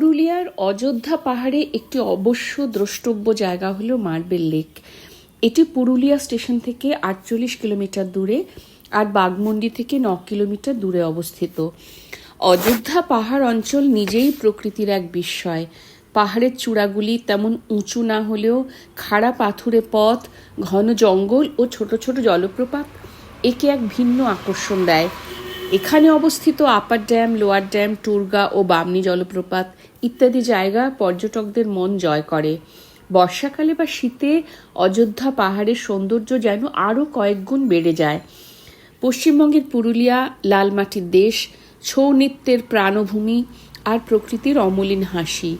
পুরুলিয়ার অযোধ্যা পাহাড়ে একটি অবশ্য দ্রষ্টব্য জায়গা হলো মার্বেল লেক। এটি পুরুলিয়া স্টেশন থেকে আটচল্লিশ কিলোমিটার দূরে আর বাগমন্ডি থেকে ন কিলোমিটার দূরে অবস্থিত। অযোধ্যা পাহাড় অঞ্চল নিজেই প্রকৃতির এক বিস্ময়। পাহাড়ের চূড়াগুলি তেমন উঁচু না হলেও খাড়া পাথুরে পথ, ঘন জঙ্গল ও ছোট ছোট জলপ্রপাত একে এক ভিন্ন আকর্ষণ দেয়। এখানে অবস্থিত upper dam, lower dam Turga ও বামনি জলপ্রপাত ইত্যাদি জায়গা পর্যটকদের মন জয় করে। বর্ষাকালে বা শীতে অযোধ্যা পাহাড়ের সৌন্দর্য যেন আরও কয়েক গুণ বেড়ে যায়। পশ্চিমবঙ্গের পুরুলিয়া, লালমাটির দেশ, ছৌ নৃত্যের প্রাণভূমি আর প্রকৃতির অমলিন হাসি।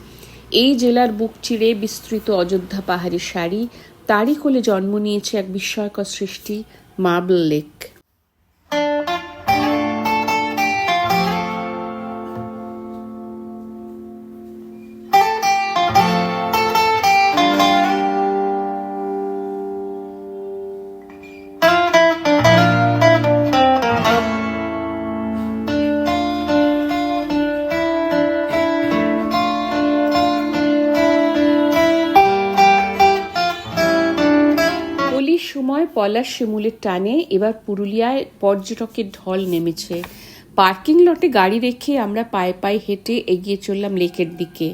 এই জেলার বুক চিরে বিস্তৃত অযোধ্যা পাহাড়ের শাড়ি তারই কোলে জন্ম নিয়েছে এক বিস্ময়কর সৃষ্টি, মার্বেল লেক। সময় পলাশ শিমুলের টানে এবার পুরুলিয়ায় পর্যটকের ঢল নেমেছে। পার্কিং লটে গাড়ি রেখে আমরা পায়ে পায়ে হেঁটে এগিয়ে চললাম লেকের দিকে।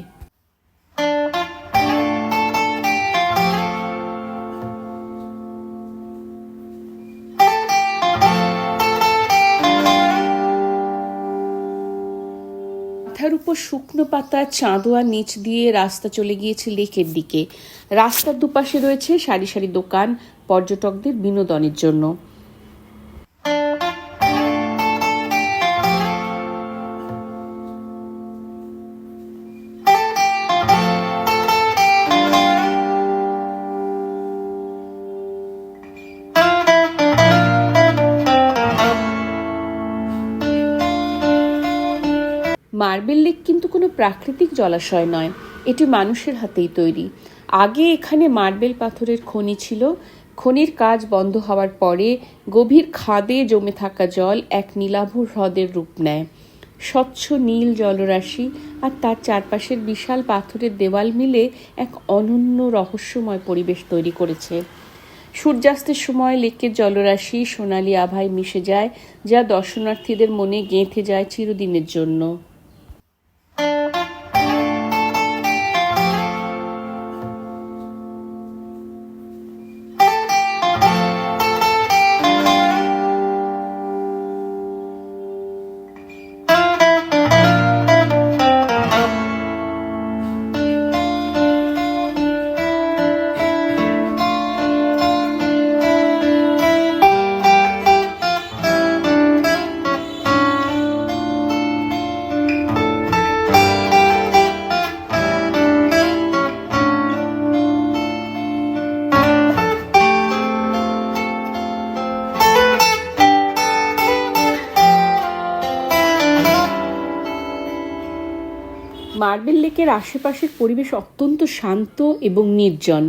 মাথার উপর শুকনো পাতা চাঁদোয়া নিচ দিয়ে রাস্তা চলে গিয়েছে লেকের দিকে। রাস্তার দুপাশে রয়েছে সারি সারি দোকান, পর্যটকদের বিনোদনের জন্য। মার্বেল লেক কিন্তু কোনো প্রাকৃতিক জলাশয় নয়, এটি মানুষের হাতেই তৈরি। আগে এখানে মার্বেল পাথরের খনি ছিল। খনির কাজ বন্ধ হওয়ার পরে গভীর খাদে জমে থাকা জল এক নীলাভ হ্রদের রূপ নেয়। স্বচ্ছ নীল জলরাশি আর তার চারপাশের বিশাল পাথরের দেওয়াল মিলে এক অনন্য রহস্যময় পরিবেশ তৈরি করেছে। সূর্যাস্তের সময় লেকের জলরাশি সোনালি আভায় মিশে যায়, যা দর্শনার্থীদের মনে গেঁথে যায় চিরদিনের জন্য। মার্বেল লেকের আশেপাশের পরিবেশ অত্যন্ত শান্ত এবং নির্জন।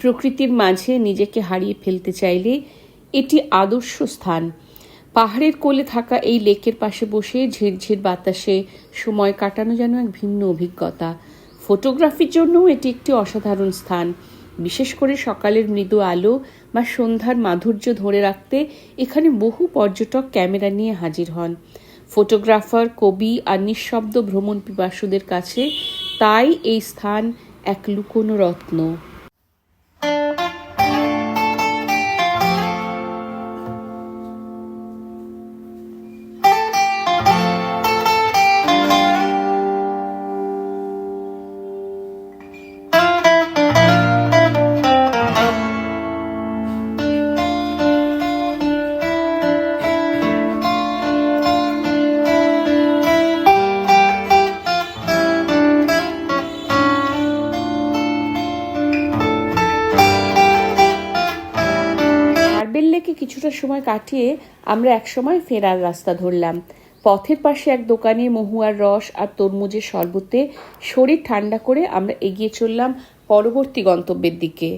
প্রকৃতির মাঝে নিজেকে হারিয়ে ফেলতে চাইলে এটি আদর্শ স্থান। পাহাড়ের কোলে থাকা এই লেকের পাশে বসে ঝিরঝির বাতাসে সময় কাটানো যেন এক ভিন্ন অভিজ্ঞতা। ফটোগ্রাফির জন্যও এটি একটি অসাধারণ স্থান। বিশেষ করে সকালের মৃদু আলো বা সন্ধ্যার মাধুর্য ধরে রাখতে এখানে বহু পর্যটক ক্যামেরা নিয়ে হাজির হন। ফটোগ্রাফার কবি আর নিঃশব্দ ভ্রমণ পিপাসুদের কাছে তাই এই স্থান এক লুকোনো রত্ন। সময় কাটিয়ে আমরা একসময় ফেরার রাস্তা ধরলাম। পথের পাশে এক দোকানে মহুয়ার রস আর তরমুজের শরবতে শরীর ঠান্ডা করে আমরা এগিয়ে চললাম পরবর্তী গন্তব্যের দিকে।